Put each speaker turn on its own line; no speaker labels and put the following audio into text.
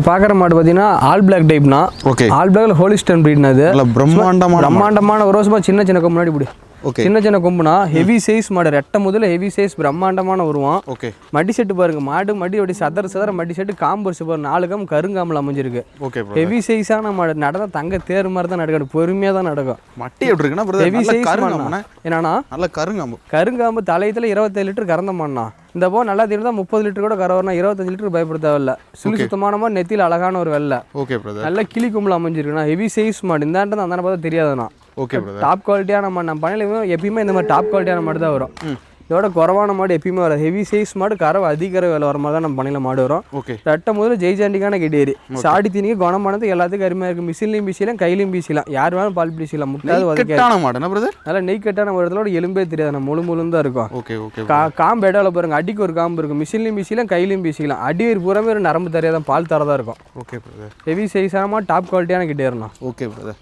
பார்க்குற மாடு பார்த்தீங்கன்னா ஆல் பிளாக் டைப்னா
ஓகே
ஆல் பிளாக்ல ஹோலிஸ்டன் ப்ரீட்னா இது
நல்ல பிரம்மாண்டமான
பிரம்மாண்டமான ஒரு வருஷமா சின்ன சின்ன முன்னாடி இப்படி
ஓகே
சின்ன சின்ன கொம்புனா ஹெவி சைஸ் மாடு ரெட்டை முதல்ல ஹெவி சைஸ் பிரம்மாண்டமான உருவம்
ஓகே
மடி செட்டு பாருங்க மாடு மடி அப்படி சதற சதற மடி செட்டு காம்பு வரிசை பாருங்க நாலு காம்பு கருங்காமல் அமைஞ்சிருக்கு.
ஓகே ப்ரோ
ஹெவி சைஸான மாடு நடந்தா தங்க தேர் மாதிரி தான் நடக்கும் பொறுமையாக தான் நடக்கும்.
மட்டி எப்படி இருக்குன்னா?
ஹெவி சைஸ் என்னன்னா
நல்ல கருங்காம்பு
கருங்காம்பு தலையத்தில் இருபத்தேழு லிட்டர் கறந்த மாடுனா இந்த போ நல்லா தீர்ந்தா முப்பது லிட்டர் கூட கற வரணும் இருபத்தஞ்சு லிட்டர் பயப்பட தேவையில்ல சுழி சுத்தமான மாதிரி நெத்தியில் அழகான ஒரு வெள்ளை.
ஓகே
நல்ல கிளி கும்பல் அமைஞ்சிருக்குண்ணா. ஹெவி சைஸ் மாடு இந்த ஆண்டு அந்த பார்த்தா தெரியாதுண்ணா.
ஓகே
டாப் குவாலிட்டியான மாடு நம்ம பண்ணையில எப்பயுமே இந்த மாதிரி டாப் குவாலிட்டியான மாடு தான் வரும். இதோட குறவான மாடு எப்பயுமே வராது. ஹெவி சைஸ் மாடு கறவை அதிக வேலை வர மாதிரி தான் நம்ம பண்ணையில மாடு வரும்.
ஓகே
ரெட்டை முதல்ல ஜெய்ஜாண்டிக்கான கெடேரி சாடி தீனிக்கு குணமானது எல்லாத்துக்கும் அருமையாக இருக்குது மிஷின்லையும் பீசிலாம் கையிலையும் பீசிலாம் யார் வேணாலும் பால் பீசிலாம் முட்டாது
கெட்டான மாடு
நல்லா நெய் கட்டான இடத்துல எலும்பே தெரியாது. நம்ம முழு முழுன்னு தான் இருக்கும்.
ஓகே ஓகே
காம்பு இடையில பாருங்க அடிக்கு ஒரு காம்பு இருக்கும். மிஷின்லையும் பீசிலாம் கையிலையும் பீசிக்கலாம் அடி ஒரு பூராமே ஒரு நரம்பு தரையாக தான் பால் தரதான் இருக்கும்.
ஓகே பிரதர்
ஹெவி சைஸான டாப் குவாலிட்டியான கிட்டே இருக்கணும்
ஓகே பிரதர்